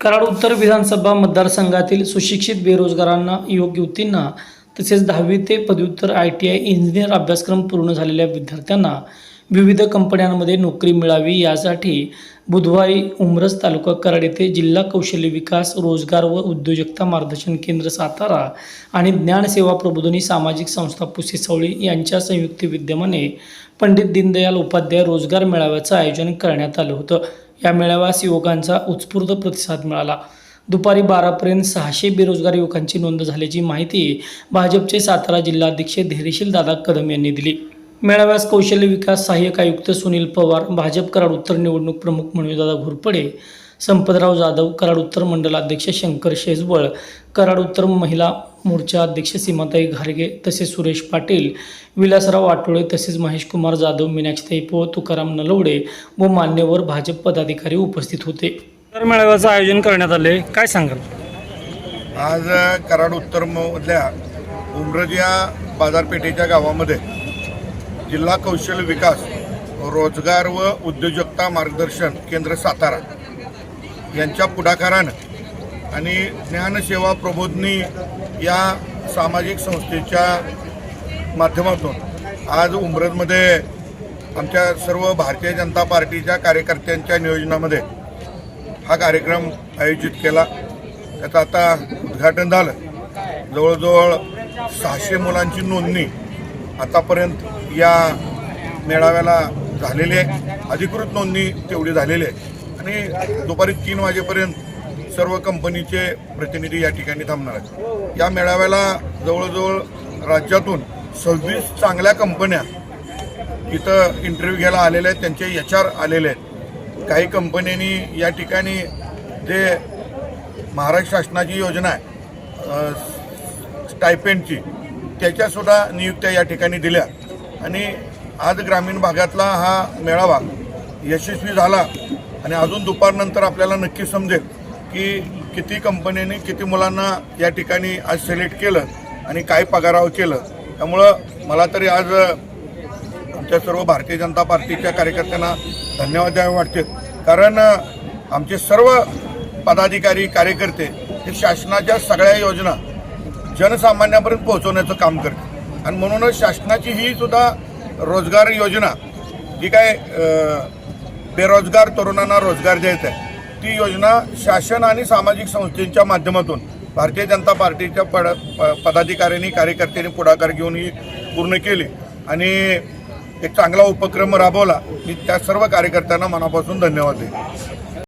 कराड उत्तर विधानसभा मतदारसंघातील सुशिक्षित बेरोजगारांना योग्य युवतींना तसेच दहावी ते पदव्युत्तर आय टी आय इंजिनियर अभ्यासक्रम पूर्ण झालेल्या विद्यार्थ्यांना विविध कंपन्यांमध्ये नोकरी मिळावी यासाठी बुधवारी उमरस तालुका कराड येथे जिल्हा कौशल्य विकास रोजगार व उद्योजकता मार्गदर्शन केंद्र सातारा आणि ज्ञानसेवा प्रबोधनी सामाजिक संस्था पुसेसावळी यांच्या संयुक्त विद्यमाने पंडित दीनदयाल उपाध्याय रोजगार मेळाव्याचं आयोजन करण्यात आलं होतं. या मेळाव्यास युवकांचा उत्स्फूर्त प्रतिसाद मिळाला. दुपारी बारापर्यंत सहाशे बेरोजगार युवकांची नोंद झाल्याची माहिती भाजपचे सातारा जिल्हाध्यक्ष धैर्यशील दादा कदम यांनी दिली. मेळाव्यास कौशल्य विकास सहाय्यक आयुक्त सुनील पवार भाजप कराड उत्तर निवडणूक प्रमुख मनोजदादा घोरपडे संपतराव जाधव कराड उत्तर मंडलाध्यक्ष शंकर शेजवळ कराड उत्तर महिला मोर्चा अध्यक्ष सीमाताई घारगे तसेच सुरेश पाटील विलासराव आठवळे तसेच महेश कुमार जाधव मीनाक्षीताई पो तुकाराम नलवडे व मान्यवर भाजप पदाधिकारी उपस्थित होते. तर मेळाव्याचं आयोजन करण्यात आले. काय सांगाल? आज कराड उत्तर मधल्या उमरज या बाजारपेठेच्या गावामध्ये जिल्हा कौशल्य विकास रोजगार व उद्योजकता मार्गदर्शन केंद्र सातारा यांच्या पुढाकारानं आणि ज्ञानसेवा प्रबोधनी या सामाजिक संस्थेच्या माध्यमातून आज उमरदमध्ये आमच्या सर्व भारतीय जनता पार्टीच्या कार्यकर्त्यांच्या नियोजनामध्ये हा कार्यक्रम आयोजित केला. त्याचं आता उद्घाटन झालं. जवळजवळ सहाशे मुलांची नोंदणी आतापर्यंत या मेळाव्याला झालेली आहे. अधिकृत नोंदणी तेवढी झालेली आहे. आणि दुपारी तीन वाजेपर्यंत सर्व कंपनीचे प्रतिनिधी या ठिकाणी थांबणार आहेत. या मेळाव्याला जवळजवळ राज्यातून सव्वीस चांगल्या कंपन्या इथं इंटरव्ह्यू घ्यायला आलेले आहेत. त्यांचे एच आर आलेले आहेत. काही कंपन्यांनी या ठिकाणी जे महाराष्ट्र शासनाची योजना आहे स्टायपेंडची त्याच्यासुद्धा नियुक्त्या या ठिकाणी दिल्या. आणि आज ग्रामीण भागातला हा मेळावा यशस्वी झाला आणि अजून दुपारनंतर आपल्याला नक्की समजेल की किती कंपन्यांनी किती मुलांना या ठिकाणी आज सिलेक्ट केलं आणि काय पगारावर केलं. त्यामुळं मला तरी आज आमच्या सर्व भारतीय जनता पार्टीच्या कार्यकर्त्यांना धन्यवाद द्यावे वाटते कारण आमचे सर्व पदाधिकारी कार्यकर्ते हे शासनाच्या सगळ्या योजना जनसामान्यापर्यंत पोहोचवण्याचं काम करते. आणि म्हणूनच शासनाची ही सुद्धा रोजगार योजना जी काय बेरोजगार तरुणांना रोजगार द्यायचा आहे ती योजना शासन आणि सामाजिक संस्थेच्या माध्यमातून भारतीय जनता पार्टीच्या पड प- पदाधिकाऱ्यांनी कार्यकर्त्यांनी पुढाकार घेऊन ही पूर्ण केली. आणि एक चांगला उपक्रम राबवला. मी त्या सर्व कार्यकर्त्यांना मनापासून धन्यवाद देईन